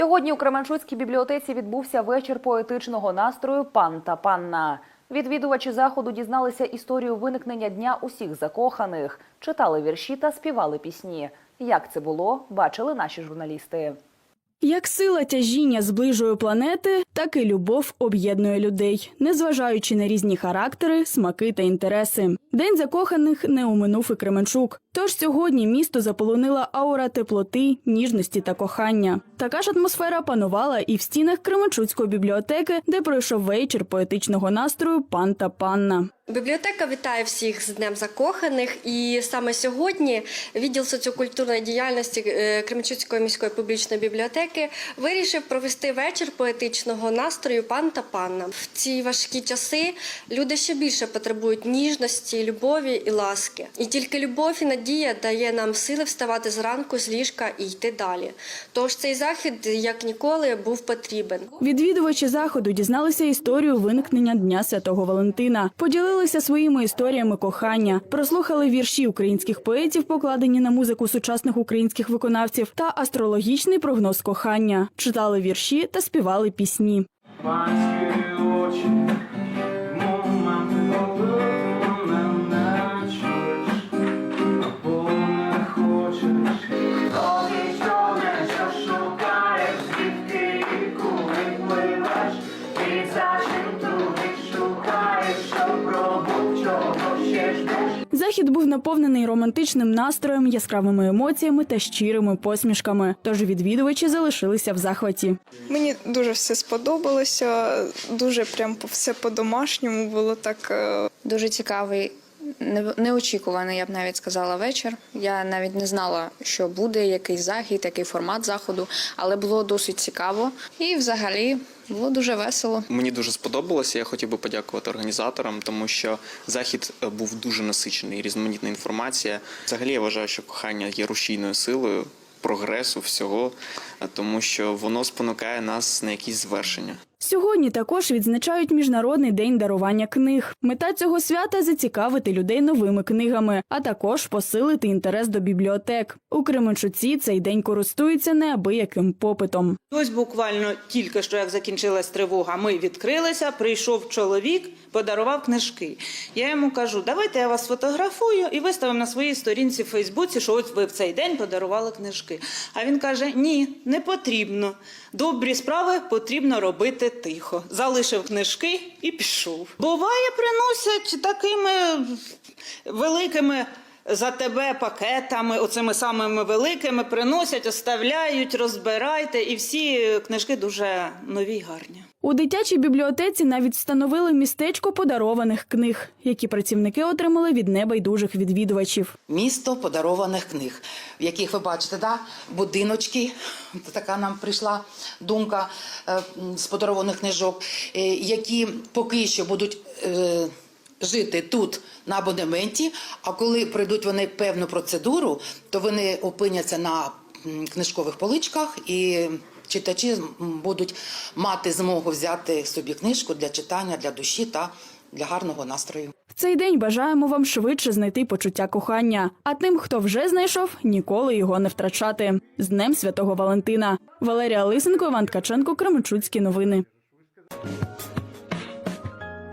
Сьогодні у Кременчуцькій бібліотеці відбувся вечір поетичного настрою Пан та панна. Відвідувачі заходу дізналися історію виникнення дня усіх закоханих, читали вірші та співали пісні. Як це було, бачили наші журналісти. Як сила тяжіння зближує планети, так і любов об'єднує людей, незважаючи на різні характери, смаки та інтереси. День закоханих не оминув і Кременчук. Тож сьогодні місто заполонила аура теплоти, ніжності та кохання. Така ж атмосфера панувала і в стінах Кременчуцької бібліотеки, де пройшов вечір поетичного настрою пан та панна. Бібліотека вітає всіх з Днем закоханих, і саме сьогодні відділ соціокультурної діяльності е, Кременчуцької міської публічної бібліотеки вирішив провести вечір поетичного настрою пан та панна. В ці важкі часи люди ще більше потребують ніжності, любові і ласки. І тільки любов і надія дає нам сили вставати зранку з ліжка і йти далі. Тож цей захід, як ніколи, був потрібен. Відвідувачі заходу дізналися історію виникнення Дня Святого Валентина, поділилися своїми історіями кохання, прослухали вірші українських поетів, покладені на музику сучасних українських виконавців, та астрологічний прогноз кохання, читали вірші та співали пісні. Панські очі, Захід був наповнений романтичним настроєм, яскравими емоціями та щирими посмішками. Тож відвідувачі залишилися в захваті. Мені дуже все сподобалося, дуже прям по- все по-домашньому було так. е, Дуже цікавий, неочікуваний, я б навіть сказала, вечір. Я навіть не знала, що буде, який захід, який формат заходу, але було досить цікаво і взагалі було дуже весело. Мені дуже сподобалося. Я хотів би подякувати організаторам, тому що захід е, був дуже насичений, різноманітна інформація. Взагалі я вважаю, що кохання є рушійною силою прогресу всього, е, тому що воно спонукає нас на якісь звершення. Сьогодні також відзначають міжнародний день дарування книг. Мета цього свята зацікавити людей новими книгами, а також посилити інтерес до бібліотек. У Кременчуці цей день користується неабияким попитом. Ось буквально тільки що як закінчилась тривога, ми відкрилися. Прийшов чоловік, подарував книжки. Я йому кажу, давайте я вас фотографую і виставимо на своїй сторінці в Фейсбуці, що ось ви в цей день подарували книжки. А він каже: Ні, не потрібно. Добрі справи потрібно робити тихо. Залишив книжки і пішов. Буває, приносять такими великими. За тебе пакетами, оцими самими великими, приносять, оставляють, розбирайте, і всі книжки дуже нові гарні. У дитячій бібліотеці навіть встановили містечко подарованих книг, які працівники отримали від небайдужих відвідувачів. місто подарованих книг, в яких ви бачите, да, будиночки. Така нам прийшла думка е, з подарованих книжок, е, які поки що будуть. е, Жити тут на абонементі, а коли пройдуть вони певну процедуру, то вони опиняться на книжкових поличках і читачі будуть мати змогу взяти собі книжку для читання, для душі та для гарного настрою. В цей день бажаємо вам швидше знайти почуття кохання. А тим, хто вже знайшов, ніколи його не втрачати. З Днем Святого Валентина. Валерія Лисенко, Іван Ткаченко, Кременчуцькі новини.